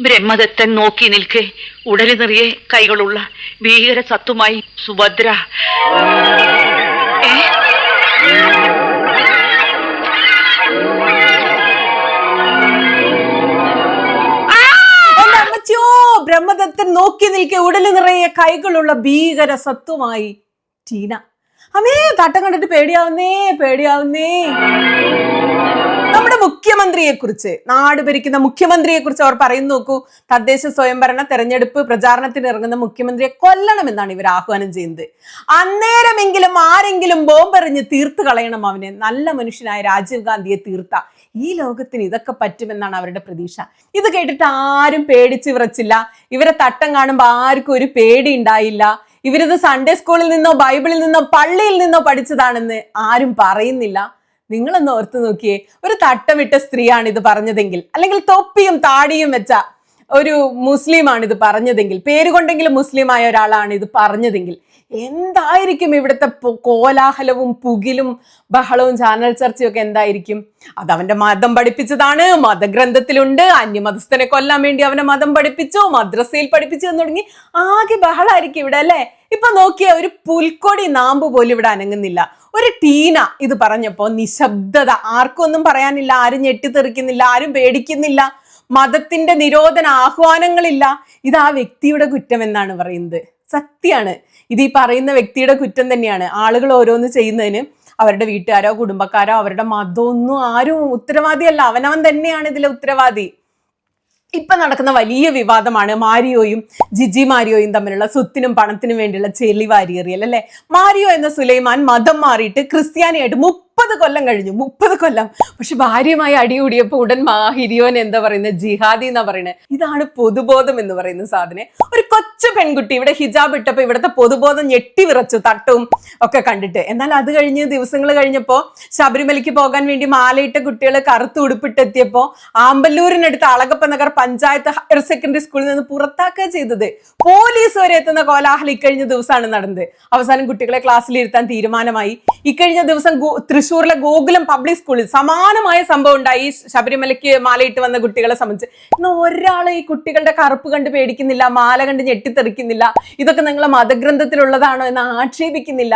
ബ്രഹ്മദത്തൻ നോക്കി നിൽക്കെ. ഉടലി നിറയെ കൈകളുള്ള ഭീകര സത്തുമായി സുഭദ്ര. ബ്രഹ്മദത്തൻ നോക്കി നിൽക്കെ. ഉടൽ നിറയെ കൈകളുള്ള ഭീകര സത്വമായി ടീന. അമേ തട്ടം കണ്ടിട്ട് പേടിയാവുന്നേ പേടിയാവുന്നേ. നമ്മുടെ മുഖ്യമന്ത്രിയെ കുറിച്ച് നാട് ഭരിക്കുന്ന മുഖ്യമന്ത്രിയെ കുറിച്ച് അവർ പറയുന്നു നോക്കൂ. തദ്ദേശ സ്വയംഭരണ തെരഞ്ഞെടുപ്പ് പ്രചാരണത്തിന് ഇറങ്ങുന്ന മുഖ്യമന്ത്രിയെ കൊല്ലണമെന്നാണ് ഇവർ ആഹ്വാനം ചെയ്യുന്നത്. അന്നേരമെങ്കിലും ആരെങ്കിലും ബോംബെറിഞ്ഞ് തീർത്ത് കളയണം അവനെ. നല്ല മനുഷ്യനായ രാജീവ് ഗാന്ധിയെ തീർത്ത. ഈ ലോകത്തിന് ഇതൊക്കെ പറ്റുമെന്നാണ് അവരുടെ പ്രതീക്ഷ. ഇത് കേട്ടിട്ട് ആരും പേടിച്ച് വിറച്ചില്ല. ഇവരെ തട്ടം കാണുമ്പോൾ ആർക്കും ഒരു പേടി ഉണ്ടായില്ല. ഇവരിത് സൺഡേ സ്കൂളിൽ നിന്നോ ബൈബിളിൽ നിന്നോ പള്ളിയിൽ നിന്നോ പഠിച്ചതാണെന്ന് ആരും പറയുന്നില്ല. നിങ്ങളൊന്ന് ഓർത്തു നോക്കിയേ. ഒരു തട്ടമിട്ട സ്ത്രീയാണ് ഇത് പറഞ്ഞതെങ്കിൽ. അല്ലെങ്കിൽ തൊപ്പിയും താടിയും വെച്ച ഒരു മുസ്ലിമാണ് ഇത് പറഞ്ഞതെങ്കിൽ പേരുകൊണ്ടെങ്കിലും മുസ്ലിമായ ഒരാളാണ് ഇത് പറഞ്ഞതെങ്കിൽ എന്തായിരിക്കും ഇവിടുത്തെ കോലാഹലവും പുകിലും ബഹളവും ചാനൽ ചർച്ചയും ഒക്കെ എന്തായിരിക്കും? അത് അവന്റെ മതം പഠിപ്പിച്ചതാണ് മതഗ്രന്ഥത്തിലുണ്ട് അന്യമതസ്ഥനെ കൊല്ലാൻ വേണ്ടി അവനെ മതം പഠിപ്പിച്ചു മദ്രസയിൽ പഠിപ്പിച്ചു എന്ന് തുടങ്ങി ആകെ ബഹളായിരിക്കും ഇവിടെ അല്ലേ? ഇപ്പൊ നോക്കിയ ഒരു പുൽക്കൊടി നാമ്പ് പോലും ഇവിടെ അനങ്ങുന്നില്ല. ഒരു ടീന ഇത് പറഞ്ഞപ്പോ നിശബ്ദത ആർക്കും ഒന്നും പറയാനില്ല ആരും ഞെട്ടിത്തെറിക്കുന്നില്ല ആരും പേടിക്കുന്നില്ല. മതത്തിന്റെ നിരോധന ആഹ്വാനങ്ങളില്ല. ഇത് ആ വ്യക്തിയുടെ കുറ്റം എന്നാണ് പറയുന്നത്. സത്യാണ്. ഇത് ഈ പറയുന്ന വ്യക്തിയുടെ കുറ്റം തന്നെയാണ്. ആളുകൾ ഓരോന്ന് ചെയ്യുന്നതിന് അവരുടെ വീട്ടുകാരോ കുടുംബക്കാരോ അവരുടെ മതമൊന്നും ആരും ഉത്തരവാദിയല്ല. അവനവൻ തന്നെയാണ് ഇതിലെ ഉത്തരവാദി. ഇപ്പൊ നടക്കുന്ന വലിയ വിവാദമാണ് മാരിയോയും ജിജി മാരിയോയും തമ്മിലുള്ള സ്വത്തിനും പണത്തിനും വേണ്ടിയുള്ള ചെളി വാരിയെറിയൽ അല്ലെ? മാരിയോ എന്ന സുലൈമാൻ മതം മാറിയിട്ട് ക്രിസ്ത്യാനിയായിട്ട് മുപ്പത് കൊല്ലം കഴിഞ്ഞു മുപ്പത് കൊല്ലം. പക്ഷെ ഭാര്യയുമായി അടികൂടിയപ്പോ ഉടൻ മാഹിരിയോൻ എന്താ പറയുന്നത് ജിഹാദി എന്നാ പറയുന്നത് ഇതാണ് പൊതുബോധം എന്ന് പറയുന്ന സാധനം. ഒരു കൊച്ചു പെൺകുട്ടി ഇവിടെ ഹിജാബ് ഇട്ടപ്പോ ഇവിടുത്തെ പൊതുബോധം ഞെട്ടി വിറച്ചു തട്ടും ഒക്കെ കണ്ടിട്ട്. എന്നാൽ അത് കഴിഞ്ഞ് ദിവസങ്ങൾ കഴിഞ്ഞപ്പോ ശബരിമലയ്ക്ക് പോകാൻ വേണ്ടി മാലയിട്ട കുട്ടികൾ കറുത്ത് ഉടുപ്പിട്ടെത്തിയപ്പോ ആമ്പല്ലൂരിനടുത്ത് അളകപ്പ നഗർ പഞ്ചായത്ത് ഹയർ സെക്കൻഡറി സ്കൂളിൽ നിന്ന് പുറത്താക്കുക ചെയ്തത്. പോലീസ് വരെ എത്തുന്ന കോലാഹലം ഇക്കഴിഞ്ഞ ദിവസമാണ് നടന്നത്. അവസാനം കുട്ടികളെ ക്ലാസ്സിൽ ഇരുത്താൻ തീരുമാനമായി. ഇക്കഴിഞ്ഞ ദിവസം ഗോ- തൃശ്ശൂരിലെ ഗോകുലം പബ്ലിക് സ്കൂളിൽ സമാനമായ സംഭവം ഉണ്ടായി. ശബരിമലയ്ക്ക് മാലയിട്ട് വന്ന കുട്ടികളെ സംബന്ധിച്ച്. ഇന്ന് ഒരാളെ ഈ കുട്ടികളുടെ കറുപ്പ് കണ്ട് പേടിക്കുന്നില്ല മാല കണ്ട് ഞെട്ടിത്തെറിക്കുന്നില്ല. ഇതൊക്കെ നിങ്ങളെ മതഗ്രന്ഥത്തിലുള്ളതാണോ എന്ന് ആക്ഷേപിക്കുന്നില്ല.